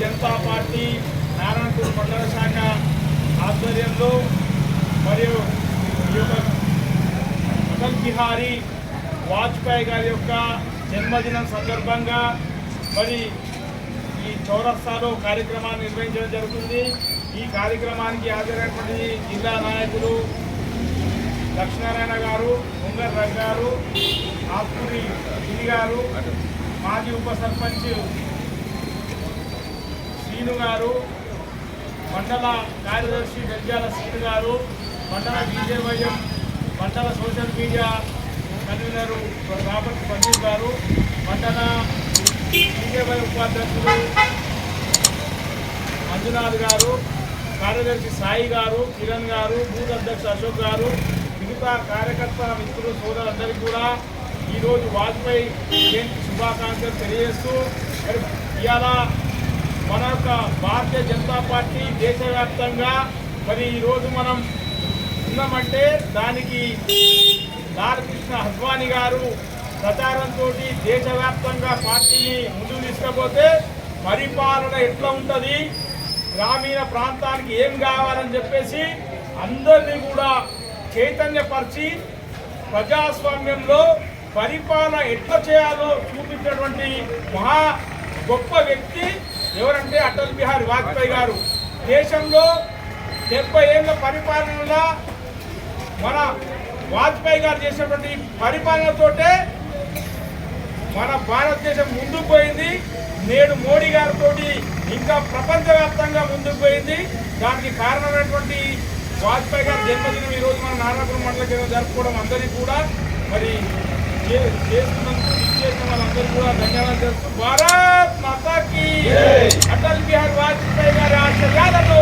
Janata party Narayanpur మండల శాఖ ఆధ్వర్యంలో మరియు ఈ యొక్క అటల్ బిహారీ వాజ్పేయి గారి యొక్క జన్మదినం సందర్భంగా మరి ఈ చౌరస్తాలో కార్యక్రమాన్ని నిర్వహించడం జరుగుతుంది. ఈ కార్యక్రమానికి హాజరైనటువంటి జిల్లా నాయకులు లక్ష్మీనారాయణ గారు ముంగర్ రవి గారు ఆత్మూరి గిరి గారు మాజీ ఉప సర్పంచ్ శ్రీను గారు మండల కార్యదర్శి గంజాల శ్రీను గారు మండల బీజేవైఎం మండల social media convener Robert Pandit గారు మండల బీజేవై ఉపాధ్యక్షులు మంజునాథ్ గారు కార్యదర్శి సాయి గారు కిరణ్ గారు బూత్ అధ్యక్షుడు అశోక్ గారు మిగతా కార్యకర్త మిత్రులు సోదరులందరికీ కూడా ఈరోజు వాజ్పేయి జయంతి శుభాకాంక్షలు తెలియజేస్తూ మరి ఇవాళ మన యొక్క భారతీయ జనతా పార్టీ దేశవ్యాప్తంగా మరి ఈరోజు మనం ఉన్నామంటే దానికి లాలకృష్ణ అద్వానీ గారు ప్రచారంతో దేశవ్యాప్తంగా పార్టీని ముందుకు తీసుకపోతే పరిపాలన ఎట్లా ఉంటుంది? గ్రామీణ ప్రాంతానికి ఏం కావాలని చెప్పేసి అందరినీ కూడా చైతన్యపరిచి ప్రజాస్వామ్యంలో పరిపాలన ఎట్లా చేయాలో చూపించినటువంటి మహా గొప్ప వ్యక్తి ఎవరంటే అటల్ బిహారీ వాజ్పేయి గారు. దేశంలో డెబ్బై ఏళ్ళ పరిపాలనలో మన వాజ్పేయి గారు చేసినటువంటి పరిపాలనతోటే మన భారతదేశం ముందుకు పోయింది. నేడు మోడీ గారితో ఇంకా ప్రపంచవ్యాప్తంగా ముందుకు పోయింది. దానికి కారణమైనటువంటి వాజ్పేయి గారి జన్మదినం ఈరోజు మన నారాయణపురం మండల కేంద్రం జరుపుకోవడం అందరికీ కూడా మరి చే- చేస్తున్నందుకు ఇచ్చేసిన వాళ్ళందరికీ కూడా ధన్యవాదాలు చేస్తూ భారత్ మాతాకి అటల్ బిహారీ వాజ్పేయి గారి ఆశయాలను